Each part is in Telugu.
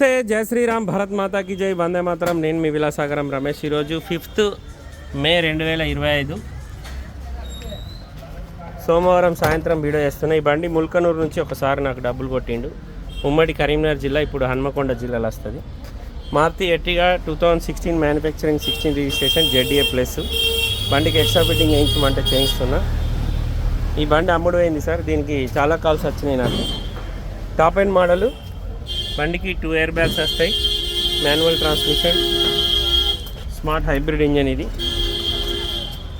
నమస్తే జై శ్రీరామ్ భరత్ మాతాకి జై వందే మాత్రం. నేను మీ విలాసాగరం రమేష్. ఈరోజు ఫిఫ్త్ మే రెండు వేల ఇరవై ఐదు. సోమవారం సాయంత్రం వీడియో చేస్తున్న. ఈ బండి ముల్కనూరు నుంచి ఒకసారి నాకు డబ్బులు కొట్టిండు. ఉమ్మడి కరీంనగర్ జిల్లా ఇప్పుడు హన్మకొండ జిల్లాలో వస్తుంది Maruti Ertiga two thousand sixteen manufacturing sixteen registration ZDi plus. బండికి ఎక్స్ట్రా ఫిట్టింగ్ చేయించమంటే చేయిస్తున్నా. ఈ బండి అమ్ముడు అయింది సార్. దీనికి చాలా కాల్స్ వచ్చినాయి నాకు. టాప్ అండ్ మోడలు బండికి టూ ఎయిర్ బ్యాగ్స్ వస్తాయి. Manual transmission smart hybrid engine ఇది.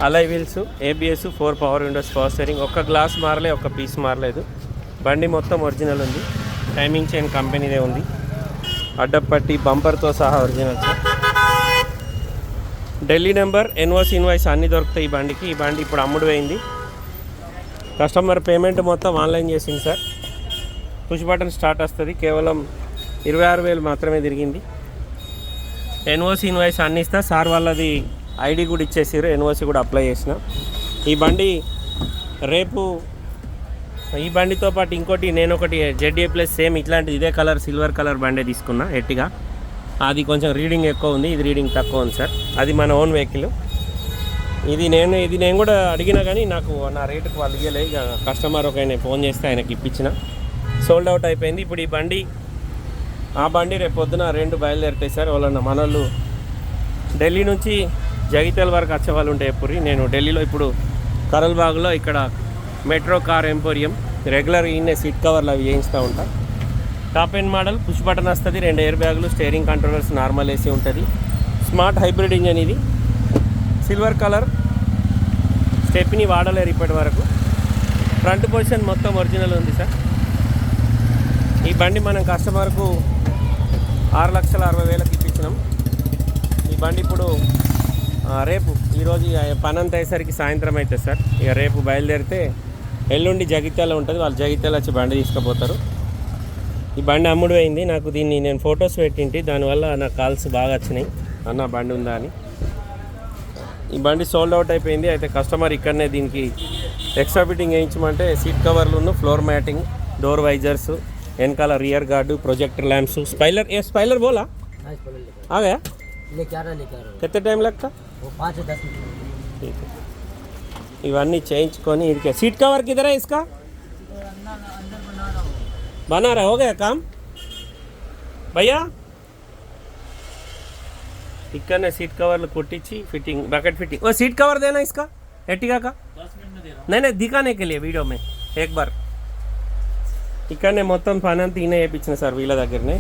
Alloy wheels ABS four power windows power steering ఒక్క గ్లాస్ మారలే ఒక్క పీస్ మారలేదు. బండి మొత్తం ఒరిజినల్ ఉంది. టైమింగ్ చైన్ కంపెనీదే ఉంది. అడ్డపట్టి బంపర్తో సహా original sir Delhi number NOC invoice అన్నీ దొరుకుతాయి ఈ బండికి. ఈ బండి ఇప్పుడు అమ్ముడు పోయింది కస్టమర్ పేమెంట్ మొత్తం ఆన్లైన్ చేసింది సార్ పుష్ బటన్ స్టార్ట్ వస్తుంది. కేవలం ఇరవై ఆరు వేలు మాత్రమే తిరిగింది. ఎన్ఓసి ఇన్వాయిస్ అన్ని ఇస్తా. సార్ వాళ్ళది ఐడి కూడా ఇచ్చేసారు ఎన్ఓసి కూడా అప్లై చేసిన. ఈ బండి రేపు ఈ బండితో పాటు ఇంకోటి నేను ఒకటి జెడ్ఏ ప్లస్ సేమ్ ఇట్లాంటిది ఇదే కలర్ సిల్వర్ కలర్ బండే తీసుకున్నా ఎట్టిగా. అది కొంచెం రీడింగ్ ఎక్కువ ఉంది. ఇది రీడింగ్ తక్కువ ఉంది సార్. అది మన ఓన్ వెహికల్. ఇది నేను ఇది నేను కూడా అడిగినా కానీ నాకు నా రేటుకు వాళ్ళు ఇవ్వలే ఇక కస్టమర్ ఒక ఆయన ఫోన్ చేస్తే ఆయనకి ఇప్పించిన. సోల్డ్ అవుట్ అయిపోయింది. ఇప్పుడు ఈ బండి ఆ బండి రేపు పొద్దున రెండు బయలుదేరుతాయి సార్. వాళ్ళన్న మనోళ్ళు ఢిల్లీ నుంచి జగిత్యాల వరకు వచ్చే వాళ్ళు ఉంటే ఎప్పుడు నేను ఢిల్లీలో ఇప్పుడు కరల్బాగ్లో ఇక్కడ మెట్రో కార్ ఎంపోరియం రెగ్యులర్ ఈయన సీట్ కవర్లు అవి చేయిస్తూ ఉంటా. Top end model push button వస్తుంది రెండు ఎయిర్ బ్యాగులు స్టేరింగ్ కంట్రోలర్స్ నార్మల్ ఏసీ ఉంటుంది. స్మార్ట్ హైబ్రిడ్ ఇంజన్ ఇది. సిల్వర్ కలర్ స్టెప్ని వాడలేరు ఇప్పటి వరకు. ఫ్రంట్ పొజిషన్ మొత్తం ఒరిజినల్ ఉంది సార్. ఈ బండి మనం కస్టమర్కు ఆరు లక్షల అరవై వేలకు ఇప్పించినాం. ఈ బండి ఇప్పుడు రేపు ఈరోజు ఇక పని అంత అయ్యేసరికి సాయంత్రం అవుతుంది సార్. ఇక రేపు బయలుదేరితే ఎల్లుండి జగిత్యాల ఉంటుంది. వాళ్ళు జగిత్యాల వచ్చి బండి తీసుకుపోతారు. ఈ బండి అమ్ముడు అయింది నాకు దీన్ని నేను ఫొటోస్ పెట్టింటి. దానివల్ల నాకు కాల్స్ బాగా వచ్చినాయి. అన్న బండి ఉందా అని. ఈ బండి సోల్డ్ అవుట్ అయిపోయింది. అయితే కస్టమర్ ఇక్కడనే దీనికి ఎక్స్ట్రా ఫిట్టింగ్ వేయించమంటే సీట్ కవర్లు ఫ్లోర్ మ్యాటింగ్ డోర్ వైజర్స్ వెనకాల rear guard projector lamps spoiler ఏ స్పైలర్ బోలా नाइस बोलो लेकर आ गया लेके आ रहा लेके आ रहा कितने टाइम लगता वो पाँच से दस मिनट ठीक है ఇవన్నీ చేయించుకొని ఇదికే సీట్ కవర్ కిదరా ఇస్కా बना रहा हो गया काम భయ్యా ఇక్కడనే సీట్ కవర్లు కుట్టించి ఫిట్టింగ్ బకెట్ ఫిట్టింగ్ ఓ సీట్ कवर देना इसका एर्टिगा का नहीं नहीं दिखाने के लिए वीडियो में एक बार ఇక్కడనే మొత్తం పని అంతా ఈయన వేయించిన సార్ వీళ్ళ దగ్గరనే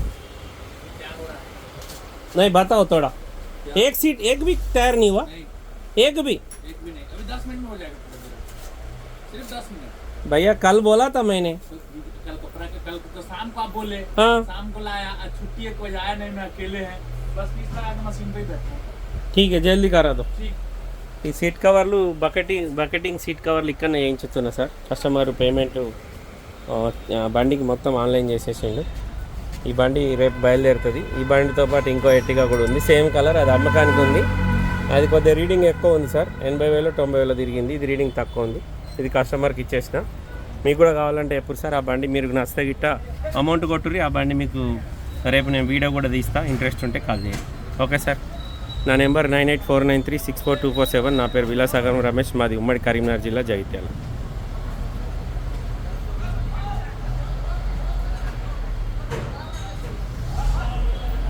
नहीं बताओ थोड़ा एक सीट एक भी टायर नहीं हुआ एक भी एक भी नहीं अभी दस मिनट में हो जाएगा पूरा पूरा। सिर्फ दस मिनट भैया कल बोला था मैंने तो कल को प्र- कल को तो शाम को आप बोले हाँ शाम को लाया आज छुट्टी है कोई आया नहीं मैं अकेले हैं बस इस तरह के मशीन पे ही बैठे हैं ठीक है जल्दी करा दो ठीक ఈ సీట్ కవర్లు బకెటింగ్ బకెటింగ్ సీట్ కవర్లు ఇక్కడనే వేయించుతున్నా సార్ కస్టమర్ పేమెంట్ ఆ, ఆ, బండికి మొత్తం ఆన్లైన్ చేసేసిండు. ఈ బండి రేపు బయలుదేరుతుంది. ఈ బండితో పాటు ఇంకో ఎట్టిగా కూడా ఉంది. సేమ్ కలర్ అది అమ్మకానికి ఉంది. అది కొద్దిగా రీడింగ్ ఎక్కువ ఉంది సార్. ఎనభై వేలు తొంభై వేలు తిరిగింది. ఇది రీడింగ్ తక్కువ ఉంది. ఇది కస్టమర్కి ఇచ్చేసిన. మీకు కూడా కావాలంటే ఎప్పుడు సార్ ఆ బండి మీరు నచ్చితే గిట్ట అమౌంట్ కొట్టుర్రి ఆ బండి మీకు రేపు నేను వీడియో కూడా తీస్తా. ఇంట్రెస్ట్ ఉంటే కాల్ చేయండి. Okay sir. నా number nine eight four nine three six four two four seven. నా పేరు విలాసాగరం రమేష్. మాది ఉమ్మడి కరీంనగర్ జిల్లా జగిత్యాల.